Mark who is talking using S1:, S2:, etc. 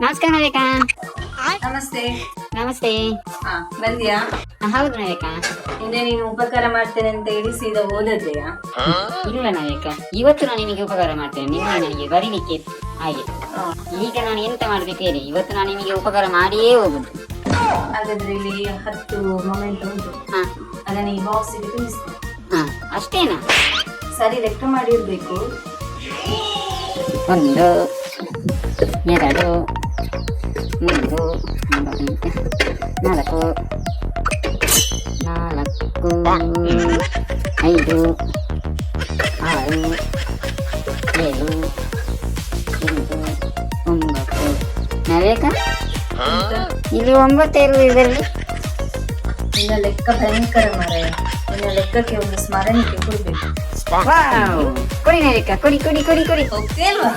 S1: ನಮಸ್ಕಾರ ರೇಖಾ.
S2: ನಮಸ್ತೆ.
S1: ನಮಸ್ತೆ.
S2: ಹಾ ಬಂದ್ಯಾ?
S1: ಹೌದು ನಾಯಕ
S2: ಹಿಂದೆ ನೀನು ಉಪಕಾರ ಮಾಡ್ತೇನೆ ಅಂತ ಹೇಳಿ ಸೀದಾ ಓದದ್ದೆಯಾ
S1: ಇಲ್ಲ ನಾಯಕ ಇವತ್ತು ನಾನು ನಿಮಗೆ ಉಪಕಾರ ಮಾಡ್ತೇನೆ. ನಿನ್ನೆ ನನಗೆ ಬರೀಲಿಕ್ಕೆ ಇತ್ತು ಹಾಗೆ. ಈಗ ನಾನು ಎಂತ ಮಾಡ್ಬೇಕು ಹೇಳಿ. ಇವತ್ತು ನಾನು ನಿಮಗೆ ಉಪಕಾರ ಮಾಡಿಯೇ ಹೋಗುದು.
S2: ಹಾಗಾದ್ರೆ ಇಲ್ಲಿ ಹತ್ತು ಮೊಮೆಂಟ್ ಉಂಟು.
S1: ಹಾ.
S2: ಅದನ್ನ ಈ ಬಾಕ್ಸಿಗೆ ತುಂಬಿಸ್ತೇನೆ.
S1: ಹಾ ಅಷ್ಟೇನಾ?
S2: ಸರಿ ಲೆಕ್ಕ ಮಾಡಿರ್ಬೇಕು.
S1: ಒಂದು ಎರಡು. ಮೂರು ನಾಲ್ಕು ನಾಲ್ಕು ಐದು ಆರು ಏಳು ಎಂಟು ಒಂಬತ್ತು ನವೇಕ ಇಲ್ಲಿ ಒಂಬತ್ತು ಇರುವುದು ಇದರಲ್ಲಿ
S2: ನಿನ್ನ ಲೆಕ್ಕ ಭಯಂಕರ ಮಾರಾಯ ನಿನ್ನ ಲೆಕ್ಕಕ್ಕೆ ಒಂದು ಸ್ಮರಣಿಕೆ ಕೊಡ್ಬೇಕು
S1: ವಾವ್! ಕೊಡಿ ನವೇಕ ಕೊಡಿ ಕೊಡಿ ಕೊಡಿ ಕೊಡಿ
S2: ಓಕೆ ಅಲ್ವಾ